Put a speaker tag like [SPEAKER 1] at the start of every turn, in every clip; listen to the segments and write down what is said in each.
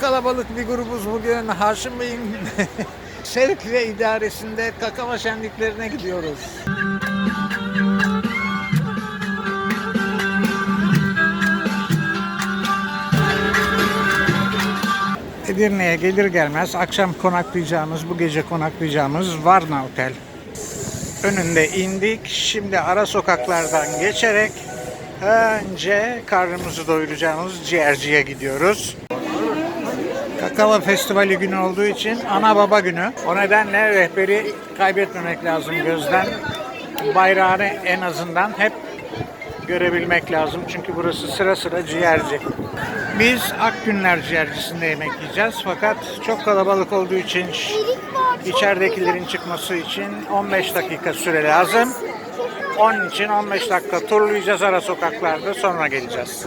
[SPEAKER 1] kalabalık bir grubuz bugün. Haşim Bey'in ve idaresinde kakava şenliklerine gidiyoruz. Edirne'ye gelir gelmez akşam konaklayacağımız, bu gece konaklayacağımız Varna Otel. Önünde indik. Şimdi ara sokaklardan geçerek önce karnımızı doyuracağımız ciğerciye gidiyoruz. Kakava Festivali günü olduğu için ana baba günü. O nedenle rehberi kaybetmemek lazım gözden. Bayrağını en azından hep görebilmek lazım. Çünkü burası sıra sıra ciğerci. Biz Akgünler ciğercisinde yemek yiyeceğiz. Fakat çok kalabalık olduğu için içeridekilerin çıkması için 15 dakika süre lazım. Onun için 15 dakika turlayacağız ara sokaklarda sonra geleceğiz.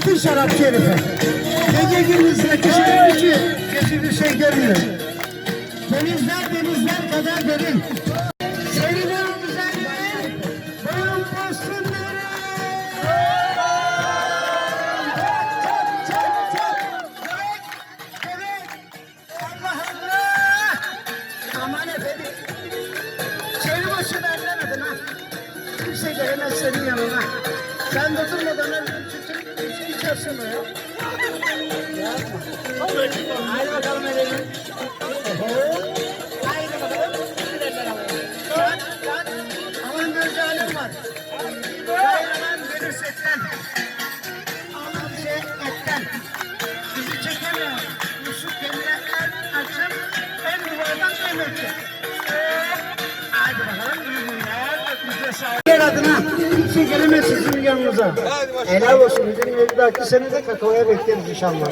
[SPEAKER 2] gitti şarapçı herife? Gece gündüzle kişinin içi bir şey görmüyor. Denizler denizler kadar derin. Seriler güzeller, boyun Allah. Aman efendim. Çevir başı benden adına. Kimse gelemez senin yanına. Sen dokunmadan öldün o ya. Haydi bakalım edelim. Haydi bakalım. Çat çat. Aman bir zalim var. Kaynanan beni setten. Aman şey etten. Bizi çekemiyor. Yusuf kendiler akşam en yuvarlak emekli. Haydi bakalım iyi günler. Bize sağlık. Yer adına kimse gelemez sizin yanınıza. Helal olsun. Bizim dahaki sene de kakaoya bekleriz inşallah.